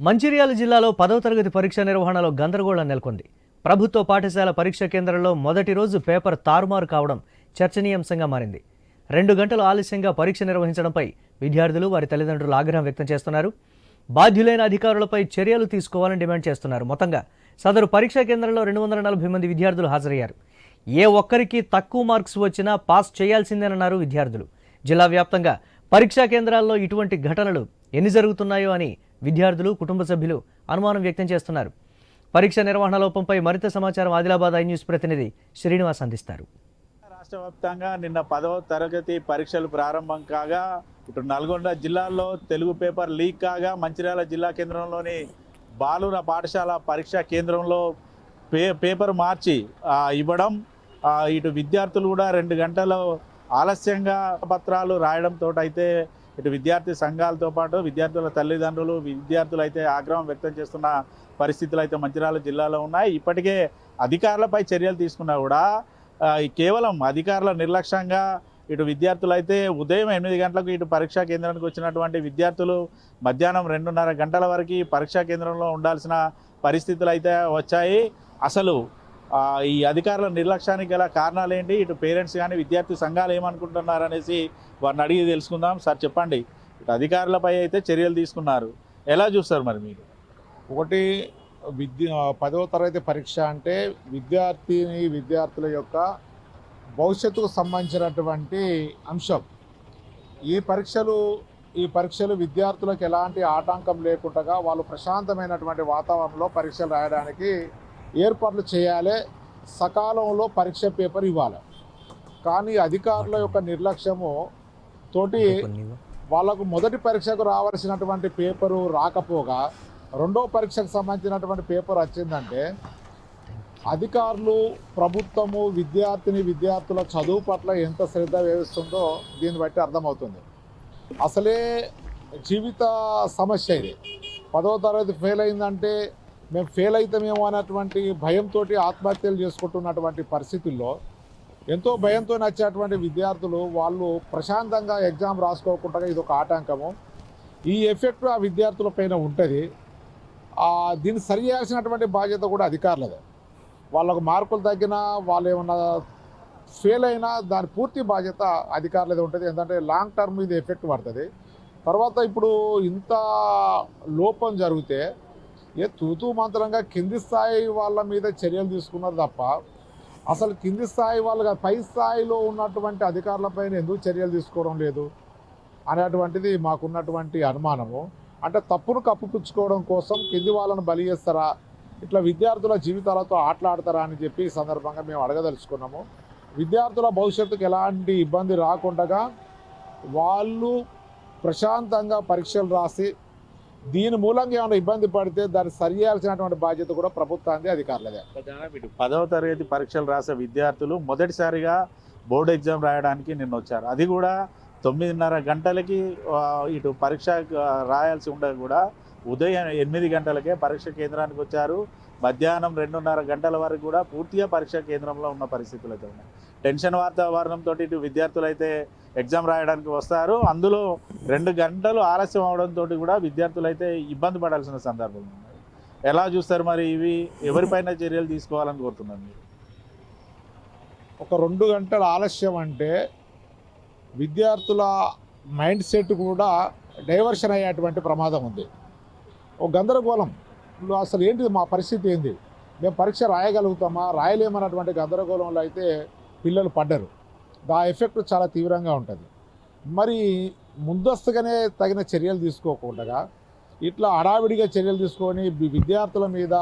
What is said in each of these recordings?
మంచిర్యాల జిల్లాలో పదవ తరగతి పరీక్ష నిర్వహణలో గందరగోళం నెలకొంది. ప్రభుత్వ పాఠశాల పరీక్ష కేంద్రంలో మొదటి రోజు పేపర్ తారుమారు కావడం చర్చనీయాంశంగా మారింది. రెండు గంటలు ఆలస్యంగా పరీక్ష నిర్వహించడంపై విద్యార్థులు వారి తల్లిదండ్రులు ఆగ్రహం వ్యక్తం చేస్తున్నారు. బాధ్యులైన అధికారులపై చర్యలు తీసుకోవాలని డిమాండ్ చేస్తున్నారు. మొత్తంగా సదరు పరీక్షా కేంద్రంలో రెండు వందల నలభై మంది విద్యార్థులు హాజరయ్యారు. ఏ ఒక్కరికి తక్కువ మార్క్స్ వచ్చినా పాస్ చేయాల్సిందేనన్నారు విద్యార్థులు. జిల్లా వ్యాప్తంగా పరీక్షా కేంద్రాల్లో ఇటువంటి ఘటనలు ఎన్ని జరుగుతున్నాయో అని విద్యార్థులు కుటుంబ సభ్యులు అనుమానం వ్యక్తం చేస్తున్నారు. పరీక్ష నిర్వహణ లోపంపై మరింత సమాచారం ఆదిలాబాద్ ఐ న్యూస్ ప్రతినిధి శ్రీనివాస్ అందిస్తారు. రాష్ట్ర వ్యాప్తంగా నిన్న పదవ తరగతి పరీక్షలు ప్రారంభం కాగా ఇటు నల్గొండ జిల్లాలో తెలుగు పేపర్ లీక్ కాగా మంచిర్యాల జిల్లా కేంద్రంలోని బాలుర పాఠశాల పరీక్షా కేంద్రంలో పే పేపర్ మార్చి ఇవ్వడం ఇటు విద్యార్థులు కూడా రెండు గంటలు ఆలస్యంగా పత్రాలు రాయడంతో అయితే ఇటు విద్యార్థి సంఘాలతో పాటు విద్యార్థుల తల్లిదండ్రులు విద్యార్థులు అయితే ఆగ్రహం వ్యక్తం చేస్తున్న పరిస్థితులు అయితే మంచిర్యాల జిల్లాలో ఉన్నాయి. ఇప్పటికే అధికారులపై చర్యలు తీసుకున్నా కూడా కేవలం అధికారుల నిర్లక్ష్యంగా ఇటు విద్యార్థులు అయితే ఉదయం ఎనిమిది గంటలకు ఇటు పరీక్షా కేంద్రానికి వచ్చినటువంటి విద్యార్థులు మధ్యాహ్నం రెండున్నర గంటల వరకు పరీక్షా కేంద్రంలో ఉండాల్సిన పరిస్థితులు అయితే వచ్చాయి. అసలు ఈ అధికారుల నిర్లక్ష్యానికి గల కారణాలు ఏంటి ఇటు పేరెంట్స్ కానీ విద్యార్థి సంఘాలు ఏమనుకుంటున్నారు అనేసి వారిని అడిగి తెలుసుకుందాం. సార్ చెప్పండి. ఇటు అధికారులపై అయితే చర్యలు తీసుకున్నారు. ఎలా చూస్తారు మరి మీరు? ఒకటి విద్య పదవ తరగతి పరీక్ష అంటే విద్యార్థిని విద్యార్థుల యొక్క భవిష్యత్తుకు సంబంధించినటువంటి అంశం. ఈ పరీక్షలు ఈ పరీక్షలు విద్యార్థులకు ఎలాంటి ఆటంకం లేకుండా వాళ్ళు ప్రశాంతమైనటువంటి వాతావరణంలో పరీక్షలు రాయడానికి ఏర్పాట్లు చేయాలి. సకాలంలో పరీక్ష పేపర్ ఇవ్వాలి. కానీ అధికారుల యొక్క నిర్లక్ష్యము తోటి వాళ్ళకు మొదటి పరీక్షకు రావాల్సినటువంటి పేపరు రాకపోగా రెండో పరీక్షకు సంబంధించినటువంటి పేపర్ వచ్చిందంటే అధికారులు ప్రభుత్వము విద్యార్థిని విద్యార్థుల చదువు పట్ల ఎంత శ్రద్ధ వేస్తుందో దీన్ని బట్టి అర్థమవుతుంది. అసలే జీవిత సమస్య ఇది. పదవ తరగతి ఫెయిల్ అయిందంటే మేము ఫెయిల్ అవుతామేమో అన్నటువంటి భయంతో ఆత్మహత్యలు చేసుకుంటున్నటువంటి పరిస్థితుల్లో ఎంతో భయంతో నచ్చేటువంటి విద్యార్థులు వాళ్ళు ప్రశాంతంగా ఎగ్జామ్ రాసుకోకుండా ఇది ఒక ఆటంకము. ఈ ఎఫెక్ట్ ఆ విద్యార్థుల పైన ఉంటుంది. దీన్ని సరి చేయాల్సినటువంటి బాధ్యత కూడా అధికారులదే. వాళ్ళకు మార్కులు తగ్గినా వాళ్ళు ఏమన్నా ఫెయిల్ అయినా దాని పూర్తి బాధ్యత అధికారులదే ఉంటుంది. ఎందుకంటే లాంగ్ టర్మ్ ఇది ఎఫెక్ట్ పడుతుంది. తర్వాత ఇప్పుడు ఇంత లోపం జరిగితే ఏ తూతూ మంత్రంగా కింది స్థాయి వాళ్ళ మీద చర్యలు తీసుకున్నారు తప్ప అసలు కింది స్థాయి వాళ్ళగా పై స్థాయిలో ఉన్నటువంటి అధికారులపైన ఎందుకు చర్యలు తీసుకోవడం లేదు అనేటువంటిది మాకున్నటువంటి అనుమానము. అంటే తప్పును కప్పుపుచ్చుకోవడం కోసం కింది వాళ్ళను బలి చేస్తారా ఇట్లా విద్యార్థుల జీవితాలతో ఆటలాడతారా అని చెప్పి ఈ సందర్భంగా మేము అడగదలుచుకున్నాము. విద్యార్థుల భవిష్యత్తుకు ఎలాంటి ఇబ్బంది రాకుండా వాళ్ళు ప్రశాంతంగా పరీక్షలు రాసి దీని మూలంగా ఏమైనా ఇబ్బంది పడితే దాన్ని సరి చేయాల్సినటువంటి బాధ్యత కూడా ప్రభుత్వానికి అధికారులదే. ఇటు పదవ తరగతి పరీక్షలు రాసే విద్యార్థులు మొదటిసారిగా బోర్డు ఎగ్జామ్ రాయడానికి నిన్న వచ్చారు అది కూడా తొమ్మిదిన్నర గంటలకి ఇటు పరీక్ష రాయాల్సి ఉండగా కూడా ఉదయం ఎనిమిది గంటలకే పరీక్ష కేంద్రానికి వచ్చారు. మధ్యాహ్నం రెండున్నర గంటల వరకు కూడా పూర్తిగా పరీక్షా కేంద్రంలో ఉన్న పరిస్థితులతో ఉన్నాయి. టెన్షన్ వాతావరణంతో ఇటు విద్యార్థులు అయితే ఎగ్జామ్ రాయడానికి వస్తారు. అందులో రెండు గంటలు ఆలస్యం అవడంతో కూడా విద్యార్థులు అయితే ఇబ్బంది పడాల్సిన సందర్భం ఉన్నాయి ఎలా చూస్తారు మరి ఇవి? ఎవరిపైన చర్యలు తీసుకోవాలని కోరుతున్నాను మీరు? ఒక రెండు గంటల ఆలస్యం అంటే విద్యార్థుల మైండ్ సెట్ కూడా డైవర్షన్ అయ్యేటువంటి ప్రమాదం ఉంది. ఒక గందరగోళం. ఇప్పుడు అసలు ఏంటిది మా పరిస్థితి ఏంది? మేము పరీక్ష రాయగలుగుతామా? రాయలేమన్నటువంటి గందరగోళంలో అయితే పిల్లలు పడ్డరు. దా ఎఫెక్ట్ చాలా తీవ్రంగా ఉంటుంది. మరి ముందస్తుగానే తగిన చర్యలు తీసుకోకుండా ఇట్లా హడావిడిగా చర్యలు తీసుకొని విద్యార్థుల మీద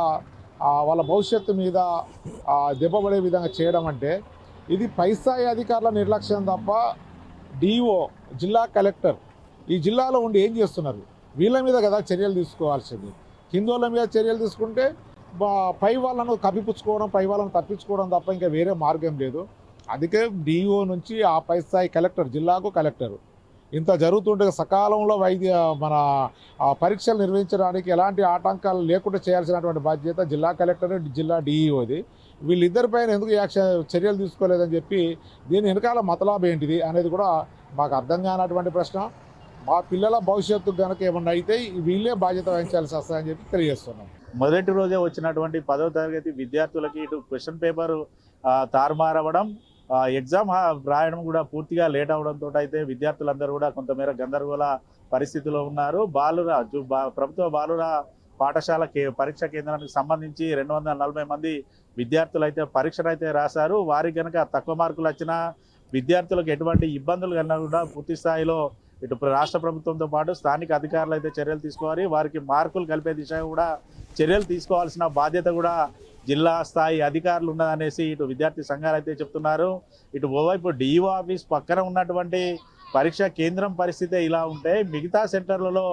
వాళ్ళ భవిష్యత్తు మీద దెబ్బపడే విధంగా చేయడం అంటే ఇది పైస్థాయి అధికారుల నిర్లక్ష్యం తప్ప డిఓ జిల్లా కలెక్టర్ ఈ జిల్లాలో ఉండి ఏం చేస్తున్నారు? వీళ్ళ మీద కదా చర్యలు తీసుకోవాల్సింది. హిందువుల మీద చర్యలు తీసుకుంటే బా- పై వాళ్ళను కప్పిపుచ్చుకోవడం పై వాళ్ళను తప్పించుకోవడం తప్ప ఇంకా వేరే మార్గం లేదు. అందుకే డిఓ నుంచి ఆ పై స్థాయి కలెక్టర్ జిల్లాకు కలెక్టర్. ఇంత జరుగుతుంటే సకాలంలో వైద్య మన పరీక్షలు నిర్వహించడానికి ఎలాంటి ఆటంకాలు లేకుండా చేయాల్సినటువంటి బాధ్యత జిల్లా కలెక్టర్ జిల్లా డిఈఓది వీళ్ళిద్దరిపైన ఎందుకు యాక్షన్ చర్యలు తీసుకోలేదని చెప్పి దీని వెనకాల మతలాభం ఏంటిది అనేది కూడా మాకు అర్థం కానటువంటి ప్రశ్న. మా పిల్లల భవిష్యత్తు కనుక ఏమన్నా అయితే వీళ్ళే బాధ్యత వహించాల్సి వస్తుందని చెప్పి తెలియజేస్తున్నాం. మొదటి రోజే వచ్చినటువంటి పదవ తరగతి విద్యార్థులకి ఇటు క్వశ్చన్ పేపర్ తారుమారవడం ఎగ్జామ్ హా- రాయడం కూడా పూర్తిగా లేట్ అవడంతో అయితే విద్యార్థులందరూ కూడా కొంతమేర గందరగోళ పరిస్థితిలో ఉన్నారు. బాలుర బా- ప్రభుత్వ బాలుర పాఠశాల కే పరీక్ష కేంద్రానికి సంబంధించి రెండు వందల నలభై మంది విద్యార్థులు అయితే పరీక్షలు అయితే రాశారు. వారికి కనుక తక్కువ మార్కులు వచ్చినా విద్యార్థులకు ఎటువంటి ఇబ్బందులు కన్నా కూడా పూర్తి స్థాయిలో ఇటు రాష్ట్ర ప్రభుత్వంతో పాటు స్థానిక అధికారులు అయితే చర్యలు తీసుకోవాలి. వారికి మార్కులు కలిపే దిశగా కూడా చర్యలు తీసుకోవాల్సిన బాధ్యత కూడా జిల్లా స్థాయి అధికారులు ఉన్నదనేసి ఇటు విద్యార్థి సంఘాలు అయితే చెప్తున్నారు. ఇటు ఓవైపు డిఈఓ ఆఫీస్ పక్కన ఉన్నటువంటి పరీక్ష కేంద్రం పరిస్థితి ఇలా ఉంటే మిగతా సెంటర్లలో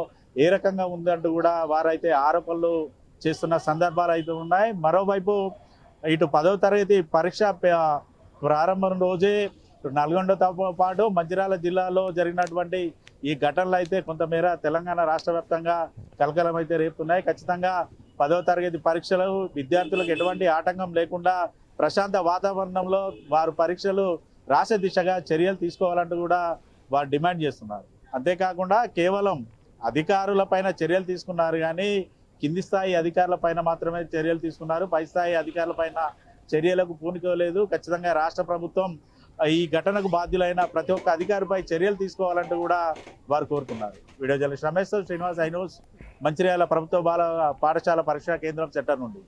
ఏ రకంగా ఉందంటూ కూడా వారైతే ఆరోపణలు చేస్తున్న సందర్భాలు అయితే ఉన్నాయి. మరోవైపు ఇటు పదవ తరగతి పరీక్ష ప్రారంభం రోజే నల్గొండతో పాటు మంచిర్యాల జిల్లాలో జరిగినటువంటి ఈ ఘటనలు అయితే కొంతమేర తెలంగాణ రాష్ట్ర వ్యాప్తంగా కలకలం అయితే రేపుతున్నాయి. ఖచ్చితంగా పదో తరగతి పరీక్షలు విద్యార్థులకు ఎటువంటి ఆటంకం లేకుండా ప్రశాంత వాతావరణంలో వారు పరీక్షలు రాసే దిశగా చర్యలు తీసుకోవాలంటూ కూడా వారు డిమాండ్ చేస్తున్నారు. అంతేకాకుండా కేవలం అధికారుల పైన చర్యలు తీసుకున్నారు కానీ కింది స్థాయి అధికారుల పైన మాత్రమే చర్యలు తీసుకున్నారు. పై స్థాయి అధికారుల పైన చర్యలకు పూనుకోలేదు. ఖచ్చితంగా రాష్ట్ర ప్రభుత్వం ఈ ఘటనకు బాధ్యులైన ప్రతి ఒక్క అధికారిపై చర్యలు తీసుకోవాలంటూ కూడా వారు కోరుతున్నారు. Video journalist Ramesh Srinivas iNews Mancherial ప్రభుత్వ బాల పాఠశాల పరీక్షా కేంద్రం సెంటర్ నుండి.